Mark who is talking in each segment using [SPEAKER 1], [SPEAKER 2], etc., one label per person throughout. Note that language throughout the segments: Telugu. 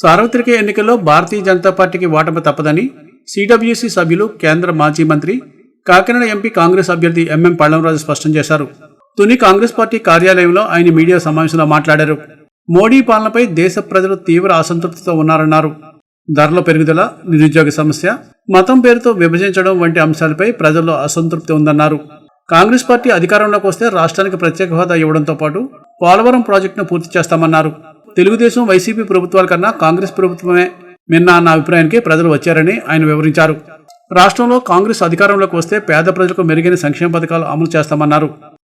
[SPEAKER 1] సార్వత్రిక ఎన్నికల్లో భారతీయ జనతా పార్టీకి ఓటమి తప్పదని సిడబ్ల్యూసీ సభ్యులు కేంద్ర మాజీ మంత్రి కాకినాడ ఎంపీ కాంగ్రెస్ అభ్యర్థి ఎంఎం పళ్ళంరాజు స్పష్టం చేశారు. తుని కాంగ్రెస్ పార్టీ కార్యాలయంలో ఆయన మీడియా సమావేశంలో మాట్లాడారు. మోడీ పాలనపై దేశ ప్రజలు తీవ్ర అసంతృప్తితో ఉన్నారన్నారు. ధరల పెరుగుదల నిరుద్యోగ సమస్య మతం పేరుతో విభజించడం వంటి అంశాలపై ప్రజల్లో అసంతృప్తి ఉందన్నారు. కాంగ్రెస్ పార్టీ అధికారంలోకి వస్తే రాష్ట్రానికి ప్రత్యేక హోదా ఇవ్వడంతో పాటు పోలవరం ప్రాజెక్టును పూర్తి చేస్తామన్నారు. తెలుగుదేశం వైసీపీ ప్రభుత్వాల కన్నా కాంగ్రెస్ ప్రభుత్వమే మిన్న అన్న అభిప్రాయానికి ప్రజలు వచ్చారని ఆయన వివరించారు. రాష్ట్రంలో కాంగ్రెస్ అధికారంలోకి వస్తే పేద ప్రజలకు మెరుగైన సంక్షేమ పథకాలు అమలు చేస్తామన్నారు.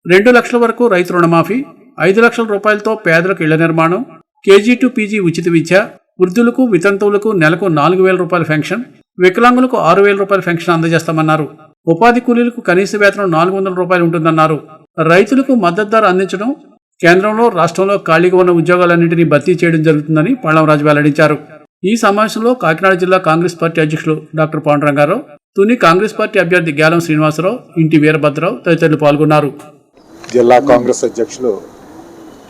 [SPEAKER 1] రెండు లక్షల వరకు రైతు రుణమాఫీ ఐదు లక్షల రూపాయలతో పేదలకు ఇళ్ళ నిర్మాణం కేజీ టు పీజీ ఉచిత విద్య వృద్ధులకు వితంతువులకు నెలకు నాలుగు వేల రూపాయల పెన్షన్ వికలాంగులకు ఆరు వేల రూపాయల పెన్షన్ అందజేస్తామన్నారు. ఉపాధి కూలీలకు కనీస వేతనం నాలుగు వందల రూపాయలు ఉంటుందన్నారు. రైతులకు మద్దతు ధర అందించడం కేంద్రంలో రాష్ట్రంలో ఖాళీగా ఉన్న ఉద్యోగాలన్నింటినీ భర్తీ చేయడం జరుగుతుందని పళ్ళంరాజు వెల్లడించారు. ఈ సమావేశంలో కాకినాడ జిల్లా కాంగ్రెస్ పార్టీ అధ్యక్షులు doctor Pandurangarao Tuni Congress party అభ్యర్థి గ్యాలం శ్రీనివాసరావు ఇంటి వీరభద్రరావు తదితరులు పాల్గొన్నారు.
[SPEAKER 2] జిల్లా కాంగ్రెస్ అధ్యక్షులు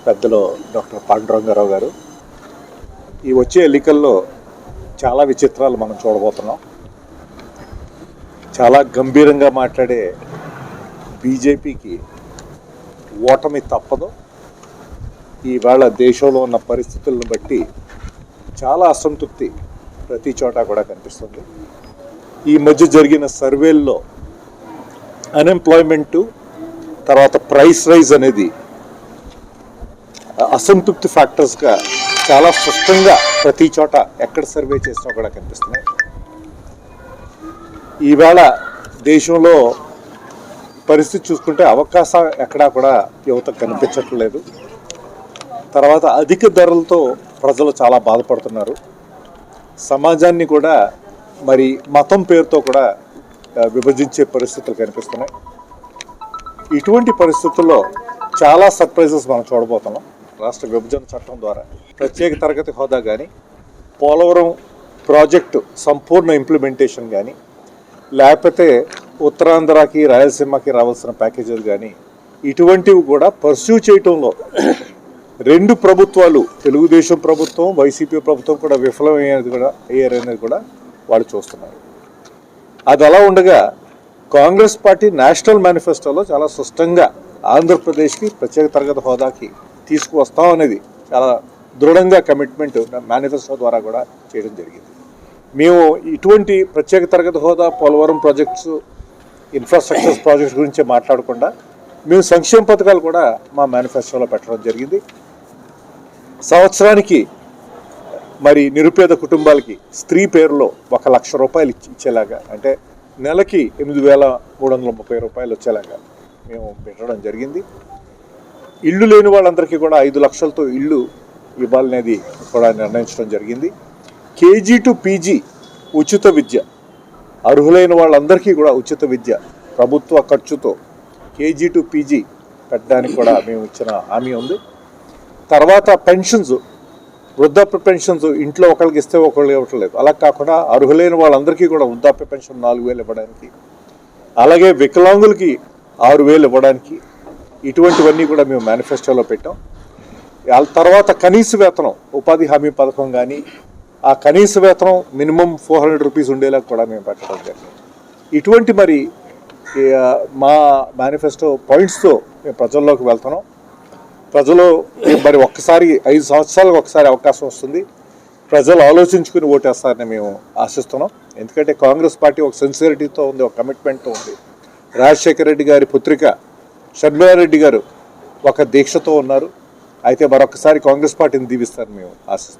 [SPEAKER 2] పెద్దలు డాక్టర్ పాండురంగారావు గారు ఈ వచ్చే ఎన్నికల్లో చాలా విచిత్రాలు మనం చూడబోతున్నాం. చాలా గంభీరంగా మాట్లాడే బీజేపీకి ఓటమి తప్పదు. ఈవేళ దేశంలో ఉన్న పరిస్థితులను బట్టి చాలా అసంతృప్తి ప్రతి చోట కూడా కనిపిస్తుంది. ఈ మధ్య జరిగిన సర్వేల్లో అన్ఎంప్లాయ్మెంటు తర్వాత ప్రైస్ రైజ్ అనేది అసంతృప్తి ఫ్యాక్టర్స్గా చాలా స్పష్టంగా ప్రతి చోట ఎక్కడ సర్వే చేసినా కూడా కనిపిస్తున్నాయి. ఈవేళ దేశంలో పరిస్థితి చూసుకుంటే అవకాశం ఎక్కడా కూడా యువత కనిపించట్లేదు. తర్వాత అధిక ధరలతో ప్రజలు చాలా బాధపడుతున్నారు. సమాజాన్ని కూడా మరి మతం పేరుతో కూడా విభజించే పరిస్థితులు కనిపిస్తున్నాయి. ఇటువంటి పరిస్థితుల్లో చాలా సర్ప్రైజెస్ మనం చూడబోతున్నాం. రాష్ట్ర విభజన చట్టం ద్వారా ప్రత్యేక తరగతి హోదా కానీ పోలవరం ప్రాజెక్టు సంపూర్ణ ఇంప్లిమెంటేషన్ కానీ లేకపోతే ఉత్తరాంధ్రకి రాయలసీమకి రావాల్సిన ప్యాకేజీలు కానీ ఇటువంటివి కూడా పర్సూ చేయటంలో రెండు ప్రభుత్వాలు తెలుగుదేశం ప్రభుత్వం వైసీపీ ప్రభుత్వం కూడా విఫలమయ్యేది కూడా అయ్యారనేది కూడా వాళ్ళు చూస్తున్నారు. అది అలా ఉండగా కాంగ్రెస్ పార్టీ నేషనల్ మేనిఫెస్టోలో చాలా స్పష్టంగా ఆంధ్రప్రదేశ్కి ప్రత్యేక తరగతి హోదాకి తీసుకువస్తాం అనేది చాలా దృఢంగా కమిట్మెంట్ మేనిఫెస్టో ద్వారా కూడా చేయడం జరిగింది. మేము ఇటువంటి ప్రత్యేక తరగతి హోదా పోలవరం ప్రాజెక్ట్స్ ఇన్ఫ్రాస్ట్రక్చర్ ప్రాజెక్ట్స్ గురించి మాట్లాడకుండా మేము సంక్షేమ పథకాలు కూడా మా మేనిఫెస్టోలో పెట్టడం జరిగింది. సంవత్సరానికి మరి నిరుపేద కుటుంబాలకి స్త్రీ పేరులో ఒక లక్ష రూపాయలు ఇచ్చేలాగా. అంటే నెలకి ఎనిమిది వేల మూడు వందల ముప్పై రూపాయలు వచ్చేలాగా మేము పెట్టడం జరిగింది. ఇల్లు లేని వాళ్ళందరికీ కూడా ఐదు లక్షలతో ఇల్లు ఇవ్వాలనేది కూడా నిర్ణయించడం జరిగింది. కేజీ టు పీజీ ఉచిత విద్య అర్హులైన వాళ్ళందరికీ కూడా ఉచిత విద్య ప్రభుత్వ ఖర్చుతో కేజీ టు పీజీ పెట్టడానికి కూడా మేము ఇచ్చిన హామీ ఉంది. తర్వాత పెన్షన్స్ వృద్ధాప్య పెన్షన్స్ ఇంట్లో ఒకరికి ఇస్తే ఒకళ్ళు ఇవ్వట్లేదు అలా కాకుండా అర్హులైన వాళ్ళందరికీ కూడా వృద్ధాప్య పెన్షన్ నాలుగు వేలు ఇవ్వడానికి అలాగే వికలాంగులకి ఆరు వేలు ఇవ్వడానికి ఇటువంటివన్నీ కూడా మేము మేనిఫెస్టోలో పెట్టాం. తర్వాత కనీస వేతనం ఉపాధి హామీ పథకం కానీ ఆ కనీస వేతనం మినిమం ఫోర్ హండ్రెడ్ రూపీస్ ఉండేలా కూడా మేము పెట్టడం జరిగింది. ఇటువంటి మరి మా మేనిఫెస్టో పాయింట్స్తో మేము ప్రజల్లోకి వెళ్తున్నాం. ప్రజలు మరి ఒక్కసారి ఐదు సంవత్సరాలకు ఒకసారి అవకాశం వస్తుంది. ప్రజలు ఆలోచించుకుని ఓటేస్తారని మేము ఆశిస్తున్నాం. ఎందుకంటే కాంగ్రెస్ పార్టీ ఒక సిన్సియరిటీతో ఉంది ఒక కమిట్మెంట్తో ఉంది. రాజశేఖర రెడ్డి గారి పుత్రిక షర్మిలారెడ్డి గారు ఒక దీక్షతో ఉన్నారు. అయితే మరొకసారి కాంగ్రెస్ పార్టీని దీవిస్తారని మేము ఆశిస్తున్నాం.